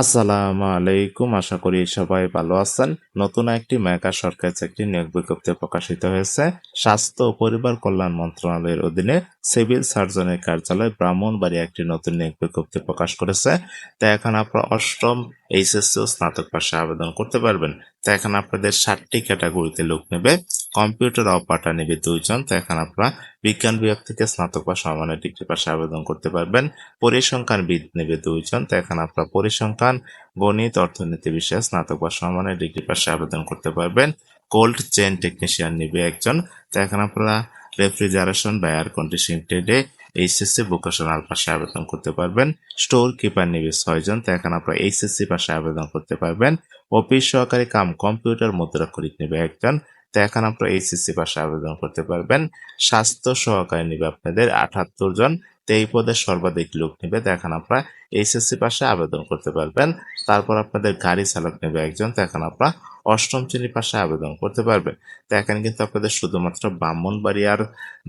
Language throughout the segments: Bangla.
আসসালামু আলাইকুম, আশা করি সবাই ভালো আছেন। নতুন একটি মেকা সরকারি চাকরি নিয়োগ বিজ্ঞপ্তি প্রকাশিত হয়েছে। স্বাস্থ্য ও পরিবার কল্যাণ মন্ত্রণালয়ের অধীনে সিভিল সার্জনের কার্যালয় ব্রাহ্মণবাড়িয়া একটি নতুন নিয়োগ বিজ্ঞপ্তি প্রকাশ করেছে। তা এখন আপনার অষ্টম এইচএসসি ও স্নাতক পাশে আবেদন করতে পারবেন। তো এখন আপনাদের ষাটটি ক্যাটাগরিতে লোক নেবে। কম্পিউটার অপারেটর নেবে দুইজন। তো এখন আপনারা বিজ্ঞান বিভাগ থেকে স্নাতক বা সমানের ডিগ্রি পাশে আবেদন করতে পারবেন। পরিসংখ্যান বিদ নেবে দুইজন। তো এখন আপনারা পরিসংখ্যান, গণিত, অর্থনীতি বিষয়ে স্নাতক বা সমানের ডিগ্রি পাশে আবেদন করতে পারবেন। কোল্ড চেন টেকনিশিয়ান নেবে একজন। তো এখন আপনারা রেফ্রিজারেশন বা এয়ার কন্ডিশনিং ট্রেডে এইচএসসি ভোকেশনাল পাশে আবেদন করতে পারবেন। স্টোর কিপার নেবে ছয়জন তো এখন আপনারা এইচএসসি পাশে আবেদন করতে পারবেন। অফিস সহকারী কাম কম্পিউটার মুদ্রাক্ষরিক নিবে একজন, তো এখন আপনারা এইচএসসি পাশে আবেদন করতে পারবেন। স্বাস্থ্য সহকারী নিবে আপনাদের আঠাত্তর জন এই পদে সর্বাধিক লোক নেবে। তো এখন আপনারা এইচএসসি পাশে আবেদন করতে পারবেন। তারপর আপনাদের গাড়ি চালক নেবে একজন। তো এখন আপনারা, অষ্টম শ্রেণির পাশে আবেদন করতে পারবেন তো এখানে কিন্তু আপনাদের শুধুমাত্র ব্রাহ্মণবাড়িয়ার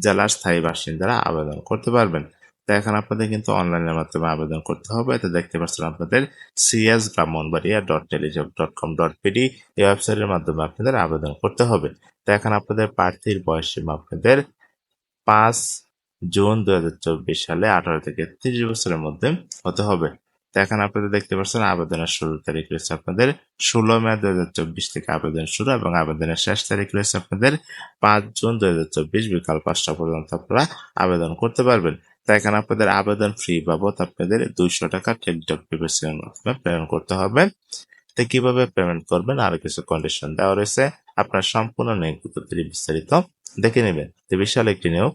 জেলার স্থায়ী বাসিন্দারা আবেদন করতে পারবেন। তো এখন আপনাদের কিন্তু অনলাইনের মাধ্যমে আবেদন করতে হবে। এতে দেখতে পাচ্ছেন আপনাদের CS Brahmanbaria dot telejob dot com dot PD এই ওয়েবসাইটের মাধ্যমে আপনাদের আবেদন করতে হবে। তো এখন আপনাদের প্রার্থীর বয়স আপনাদের পাঁচ জুন দু হাজার চব্বিশ সালে আঠারো থেকে তিরিশ বছরের মধ্যে হতে হবে। তো এখন আপনাদের দেখতে পাচ্ছেন, আবেদনের শুরুর তারিখ রয়েছে আপনাদের ষোলো মে দু হাজার চব্বিশ থেকে আবেদন শুরু এবং আবেদনের শেষ তারিখ রয়েছে আপনাদের পাঁচ জুন দু হাজার চব্বিশ বিকাল পাঁচটা পর্যন্ত আপনারা আবেদন করতে পারবেন। তো এখানে আপনাদের আবেদন ফ্রি বাবদ আপনাদের দুইশো টাকা টেলিটক প্রিপেশনের মাধ্যমে প্রেরণ করতে হবে। তো কীভাবে পেমেন্ট করবেন, আরও কিছু কন্ডিশন দেওয়া রয়েছে, আপনার সম্পূর্ণ নিয়োগ বিস্তারিত দেখে নেবেন। তো বিশাল একটি নিয়োগ।